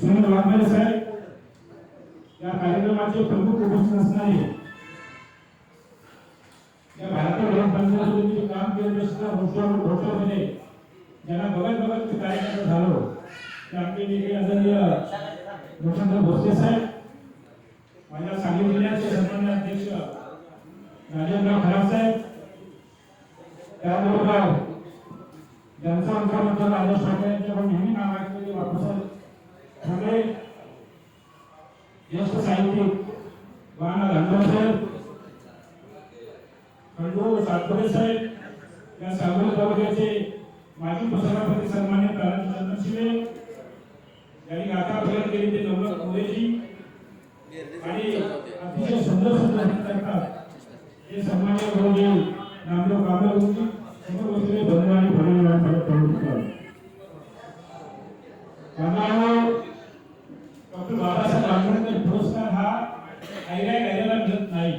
सुनील वाघमारे साहेब या कार्यक्रमाचे प्रमुख उपस्थित असणारे या भारतीय लोकसंख्येमध्ये काम केलं असताना वर्षावर वर्षामध्ये ज्यांना बघत बघत ते कार्यक्रम झालो हो. ते आमचे नेते आदरणीय रोशनराव भोसले साहेब माझ्या सांगली जिल्ह्याचे सन्मान्य अध्यक्ष राजेंद्रराव खराब साहेब त्याबरोबर ज्यांचा आमचा मतलब राजेश ठाकरे यांच्या पण नेहमी नाव ऐकलेले बापूसाहेब ठाकरे ज्येष्ठ साहित्यिक बाणा धनगर साहेब खंडू सातपुरे साहेब या सांगोला तालुक्याचे माजी प्रसारपती सन्मान्य तानाजी शिवे यांनी गाथा प्रगत केली ते नवलख मोरेजी आणि अतिशय सुंदर सुंदर हे करतात. हे सन्मान्य गुरुदेव नामदेव कांबळे गुरुजी समोर बसलेले भगवान आणि भगिनींना प्रवृत्त डॉक्टर बाबासाहेब आंबेडकर पुरस्कार हा ऐऱ्या गायला मिळत नाही.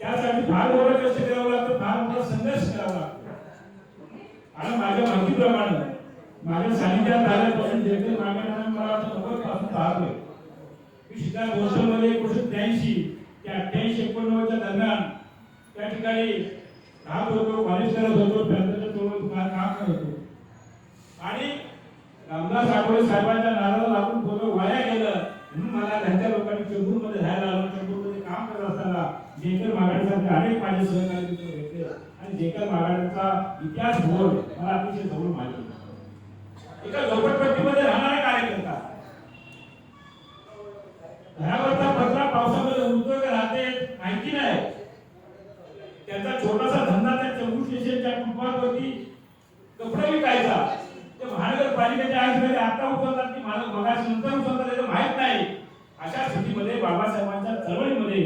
त्यासाठी फार मोठं कष्ट करावं लागतं फार मोठा संघर्ष करावा लागतो. आणि माझ्या माहितीप्रमाणे माझ्या सानिध्यात आल्यापासून जे काही मागण्या मला आता पाहतोय. मी सीता गोष्टमध्ये एकोणीशे त्र्याऐंशी ते अठ्ठ्याऐंशी एकोणनव्वदच्या दरम्यान त्या ठिकाणी राहत होतो कॉलेज करत होतो प्रांताच्या चळवळीत काम करत होतो. आणि रामदास आठवले साहेबांच्या नाराला लागून थोडं वाया गेलं. म्हणून मला त्यांच्या लोकांनी चेंबूरमध्ये राहायला आलं चेंबूरमध्ये काम करत असताना जेकर मागाडीसारखे अनेक माझे सहकारी मित्र भेटले आणि जेकर मागाडीचा इतिहास भूगोल मला अतिशय जवळ माहिती एका झोपडपट्टीमध्ये राहणारा कार्यकर्ता घरावरचा पत्रा पावसामध्ये उडतोय का राहते माहिती नाही त्यांचा छोटासा धंदा त्या चंबूर स्टेशनच्या फुटपाथवरती कपडे विकायचा ते आयुष्यामध्ये आता उचलतात की मगाशी नंतर उचलतात नाही. अशा स्थितीमध्ये बाबासाहेबांच्या चळवळीमध्ये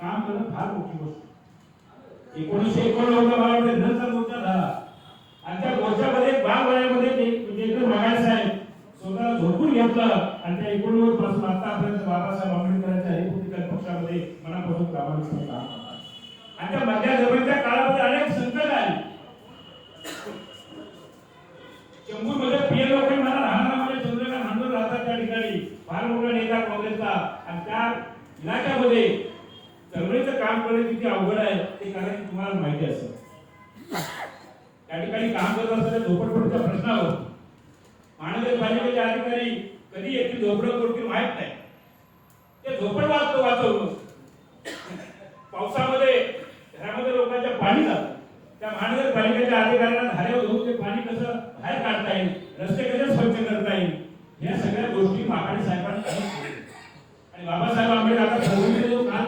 काम करणं फार मोठी गोष्ट एकोणीसशे एकोणनव्वद मला वाटतं नंतर मोर्चा झाला. आणि त्या मोर्चामध्ये बागवाड्यामध्ये जेकर म्हणजे साहेब स्वतःला झोपून घेतलं आणि त्या एकोणनव्वदपासून आतापर्यंत बाबासाहेब आंबेडकरांच्या हेतुतिक पक्षामध्ये मनापासून प्रामाणिकपणे काम करतात. आणि त्या मध्य आणि त्या इलाक्यामध्ये चळवळीचं काम करणं किती अवघड आहे ते कारण तुम्हाला माहिती असेल. त्या ठिकाणी काम करत असताना झोपडपट्टीच्या प्रश्नावर महानगरपालिकेचे अधिकारी कधी येथील झोपडं करतील माहीत नाही. ते झोपड वाचतो वाचवलं पावसामध्ये घरामध्ये लोकांच्या पाणी जातं. त्या महानगरपालिकेच्या अधिकाऱ्यांना धाऱ्यावर धुवून ते पाणी कसं बाहेर काढता येईल रस्ते कसे स्वच्छ करता येईल या सगळ्या गोष्टी माकाडे साहेबांनी बाबासाहेब आंबेडकर आता जो काल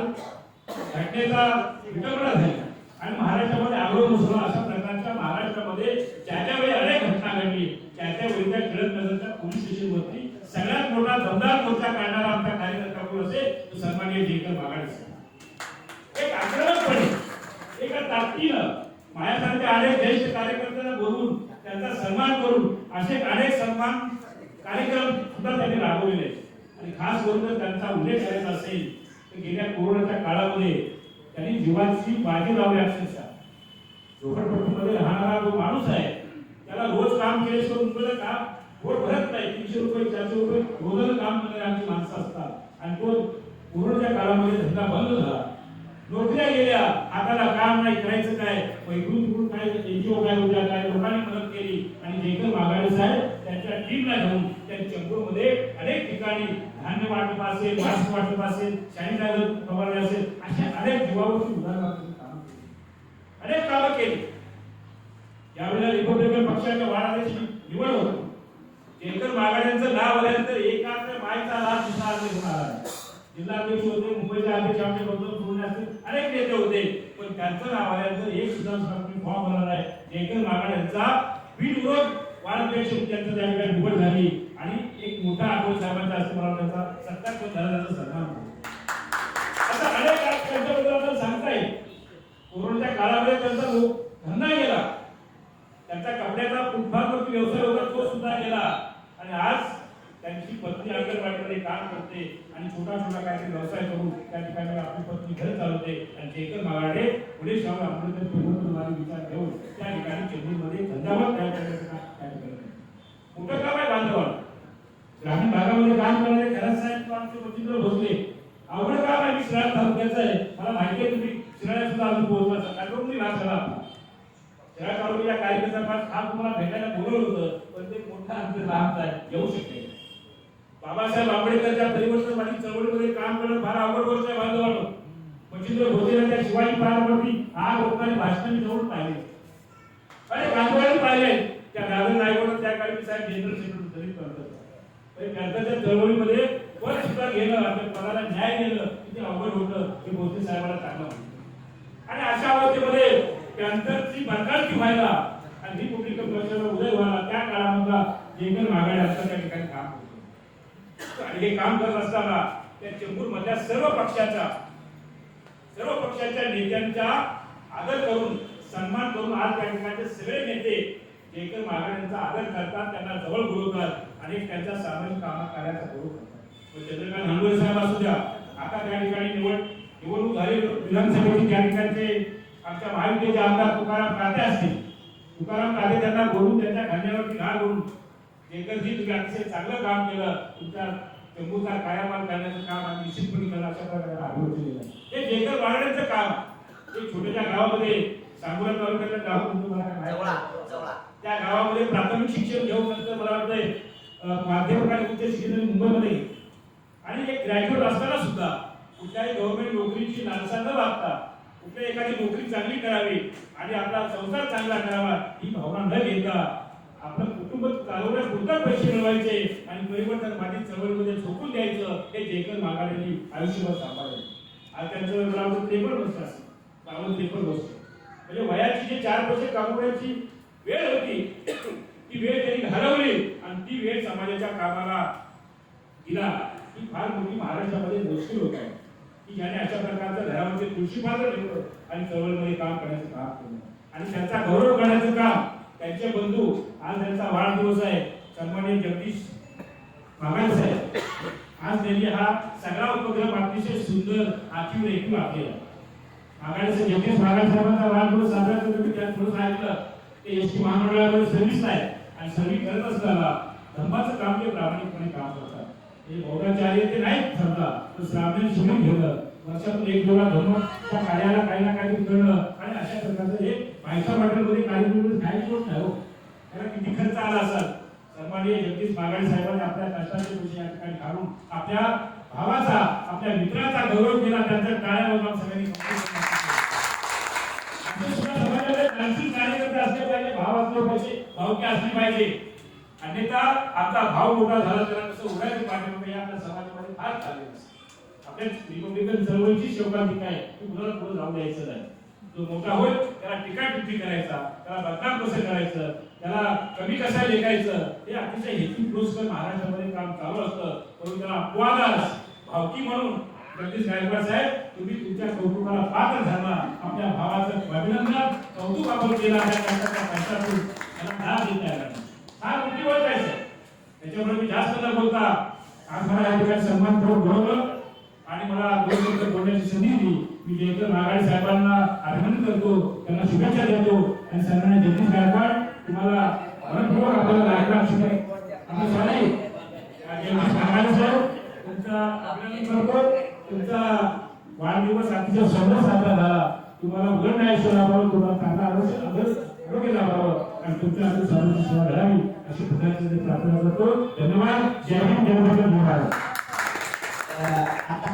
घटनेचा विटंबना झाली. आणि महाराष्ट्रामध्ये आग्रह मुसळा अशा प्रकारच्या महाराष्ट्रामध्ये ज्या ज्या वेळी अनेक घटना घडली त्या त्या वेळी त्या टिळक नगरच्या पोलीस स्टेशनवरती सगळ्यात मोठा दमदार मोर्चा काढणारा आमचा कार्यकर्ता कोण असेल? तो सन्माननीय जयकर बागाडे एक आक्रमकपणे एका ताकदीनं माझ्यासारखे अनेक ज्येष्ठ कार्यकर्त्यांना बोलून त्यांचा सन्मान करून असे अनेक सन्मान कार्यक्रम सुद्धा त्यांनी राबवलेले आहेत. आणि खास करून जर त्यांचा उल्लेख करायचा असेल तर गेल्या कोरोनाच्या काळामध्ये त्यांनी जीवाची बाजी लावली अक्षरशः. झोपडपट्टीमध्ये राहणारा जो माणूस आहे त्याला रोज काम केल्याशिवाय मुंबईला काम पोट भरत नाही. तीनशे रुपये चारशे रुपये रोजानं काम करणारे आमची माणसं असतात. आणि तो कोरोनाच्या काळामध्ये धंदा बंद झाला. नोकऱ्या गेल्या हाताला काम नाही करायचं काय? मग काय एनजीओ काय होत्या काय? लोकांनी मदत केली. आणि जेकर मागाडे साहेब त्यांच्या टीमला घेऊन त्या चेंबूरमध्ये अनेक ठिकाणी धान्य वाटप असेल मास्क वाटप असेल सॅनिटायझर फवारणी असेल अशा अनेक जीवावरची उदाहरणार्थ कामं केली. अनेक कामं केली. यावेळेला रिपब्लिकन पक्षाच्या वाढायची निवड होती. जेकर मागाड्यांचं नाव आलं एकाच मायचा लाभ दुसरा अर्थ घेऊन आला नाही. जिल्हाध्यक्ष होते मुंबईचे अध्यक्ष आमचे गौतम पूर्ण असतील अनेक नेते होते. पण त्यांचं नाव आल्यानंतर एक सुद्धा सरकारी फॉर्म भरला नाही. जेकर मागाड्यांचा बिनविरोध वाढ त्यांचं त्या ठिकाणी निवड झाली. आणि एक मोठा आठवण साहेबांचा असं मला त्यांचा सत्कार पण झाला त्याचा सन्मान झाला. आता अनेक आज त्यांच्याबद्दल आपल्याला सांगता येईल कोरोनाच्या काळामध्ये त्यांचा लोक धंदा गेला त्यांचा कपड्याचा फुटपाथवरती व्यवसाय होता तो सुद्धा गेला आणि आज त्यांची पत्नी अंगणवाडीमध्ये काम करते आणि छोटा छोटा काहीतरी व्यवसाय करून त्या ठिकाणी आपली पत्नी घर चालवते आणि शेखर मागाडे पुढे शाहू आंबेडकर पूर्वतवादी विचार घेऊन त्या ठिकाणी चेंबूरमध्ये धंदावाद तयार करण्याचं काम त्या ठिकाणी कुठं काम आहे बांधवाड ग्रामीण भागामध्ये काम करणारे खराज साहेब आमचे मच्छिंद्र भोसले अवघड काम आहे मी शिराळ तालुक्याचं आहे. मला माहिती आहे तुम्ही शिराळ्या सुद्धा अजून पोहोचवायचं. काय करून मी लाभ झाला आपला शिराळ तालुक्याच्या कार्यकर्त्यांना हा तुम्हाला भेटायला बोलवलं होतं पण ते मोठा आमचं लाभ आहे. येऊ शकते बाबासाहेब आंबेडकरच्या परिवर्तनवादी चळवळीमध्ये काम करणं फार अवघड गोष्ट आहे माझं वाटत मच्छिंद्र भोसले त्या शिवाजी पार्कवरती आग लोकांनी भाषण मी जवळ पाहिले. अरे गांधीवाडी पाहिले. त्या दादर नायगोड त्या काळी साहेब जनरल सेक्रेटरी तरी करतो त्यांच्या चळवळीमध्ये वर सुद्धा गेलं आपल्या पदाला न्याय गेलं किती अवघड होतं हे भोसले साहेबाला चांगलं आणि अशा अवस्थेमध्ये पॅन्थरची बरखास्ती व्हायला आणि रिपब्लिकन पक्षाला उदय व्हायला त्या काळामधला जेकन मागाडे असं त्या ठिकाणी काम होतं आणि हे काम करत असताना त्या चेंबूर मधल्या सर्व पक्षाचा सर्व पक्षाच्या नेत्यांचा आदर करून सन्मान करून आज त्या ठिकाणचे सगळे नेते जेकर महाराजांचा आदर करतात त्यांना जवळ बोलवतात आणि त्यांच्या सामाजिक कामा कार्याचा गौरव करतात. चंद्रकांत नांदोरे साहेब असू द्या आता त्या ठिकाणी निवड निवडणूक झाली विधानसभेची त्या ठिकाणचे आमच्या महायुतीचे आमदार तुकाराम काते असतील. तुकाराम काते त्यांना बोलून त्यांच्या खांद्यावरती घाल बोलून जेकरजी तुम्ही अतिशय चांगलं काम केलं तुमच्या चंबूचा कायापाल करण्याचं काम आम्ही निश्चितपणे केलं अशा प्रकारे अभिवृद्धी दिलं हे जेकर वाढण्याचं काम एक छोट्याशा गावामध्ये सांगोला तालुक्यातल्या गाव मला काय. जवळा त्या गावामध्ये प्राथमिक शिक्षण घेऊन नंतर मला वाटतंय माध्यमिक आणि उच्च शिक्षण मुंबईमध्ये. आणि एक ग्रॅज्युएट असताना सुद्धा कुठल्याही गव्हर्नमेंट नोकरीची लालसा न लागता कुठल्या एखादी नोकरी चांगली करावी आणि आपला संसार चांगला करावा ही भावना न घेता आपलं कुटुंब चालवण्यापुरता पैसे मिळवायचे आणि परिवर्तनवादी चळवळीमध्ये झोकून द्यायचं हे जेकल मागाड्यांनी आयुष्यभर सांभाळले. आज त्यांचं मला वाटतं त्रेपन्न वर्ष असेल बावन्न त्रेपन्न वर्ष म्हणजे वयाची जे चार वर्ष कामवण्याची वेळ होती ती वेळ त्यांनी घालवली आणि ती वेळ समाजाच्या कामाला दिला. ही फार मोठी महाराष्ट्रामध्ये मुश्किल होत आहे. की ज्याने अशा प्रकारचं घरामध्ये तुळशी पात्र ठेवलं आणि चळवळीमध्ये काम करण्याचं काम केलं. आणि त्यांचा गौरव करण्याचं काम त्यांचे बंधू आज त्यांचा वाढदिवस आहे. सन्माननीय जगदीश मागाडे साहेब आज त्यांनी हा सगळा उपक्रम अतिशय सुंदर आखीव रेखीव आखलेला मागाडे जगदीश मागाडे साहेबांचा वाढदिवस साजरा करतो. मी त्यात थोडंसं ऐकलं. ते एस टी महामंडळामध्ये सर्व्हिस आहे आणि सर्व्हिस करत असताना धर्माचं काम ते प्रामाणिकपणे काम करतात. हे बौद्धाचार्य ते नाही ठरला तर श्रावण शिवून घेणं वर्षातून एक दोन धर्म त्या कार्याला काही ना काही करणं आणि अशा प्रकारचं हे पैसा हॉटेलमध्ये कार्यक्रम काही गोष्ट आहे हो. त्याला किती खर्च आला असाल? सन्माननीय जगदीश मागाडे साहेबांनी आपल्या कष्टाचे विषय या ठिकाणी घालून आपल्या भावाचा आपल्या मित्राचा गौरव केला त्यांच्या टाळ्या वाजवून सगळ्यांनी कौतुक कार्यकर्ते असले पाहिजे भाव असले पाहिजे भावकी असली पाहिजे. अन्यथा आपला भाव मोठा झाला त्याला कसं उडायचं पाठिंबा या आपल्या समाजामध्ये फार चाललेलं असतं. आपल्या रिपब्लिकन चळवळीची शोकांतिका आहे ती मुलाला पुढे जाऊ द्यायचं नाही. जो मोठा होईल त्याला टीका टिप्पणी करायचा त्याला बदनाम कसं करायचं त्याला कमी कसा लेखायचं हे अतिशय हेतुपुरस्कर महाराष्ट्रामध्ये काम चालू असतं. म्हणून त्याला अपवादास भावकी म्हणून जगदीश गायकवाड साहेब तुम्ही तुमच्या कौतुकाला पात्र झाला आपल्या भावाचं अभिनंदन कौतुक आपण केलं आहे कष्टाच्या कष्टातून त्याला दाद देता आला फार मोठी गोष्ट आहे त्याच्यामुळे मी जास्त न बोलता आज मला या ठिकाणी सन्मान करून बोलवलं. आणि मला दोन शब्द बोलण्याची संधी दिली. मी जयकर नागाडे साहेबांना अभिनंदन करतो. त्यांना शुभेच्छा देतो. आणि सन्मान्य जगदीश गायकवाड तुम्हाला मनपूर्वक आपल्याला गायकवाड शुभेच्छा आम्ही सगळे जगदीश नागाडे साहेब तुमचा अभिनंदन करतो. तुमचा वाढदिवस अतिशय सुंदर साजरा झाला. तुम्हाला उघड आयुष्य लाभावं तुम्हाला चांगला आरोग्य आरोग्य- लाभावं. आणि तुमच्या आयुष्य सर्वांची सेवा घडावी अशी प्रकारची प्रार्थना करतो. धन्यवाद. जय हिंद जय महाराज अ, आता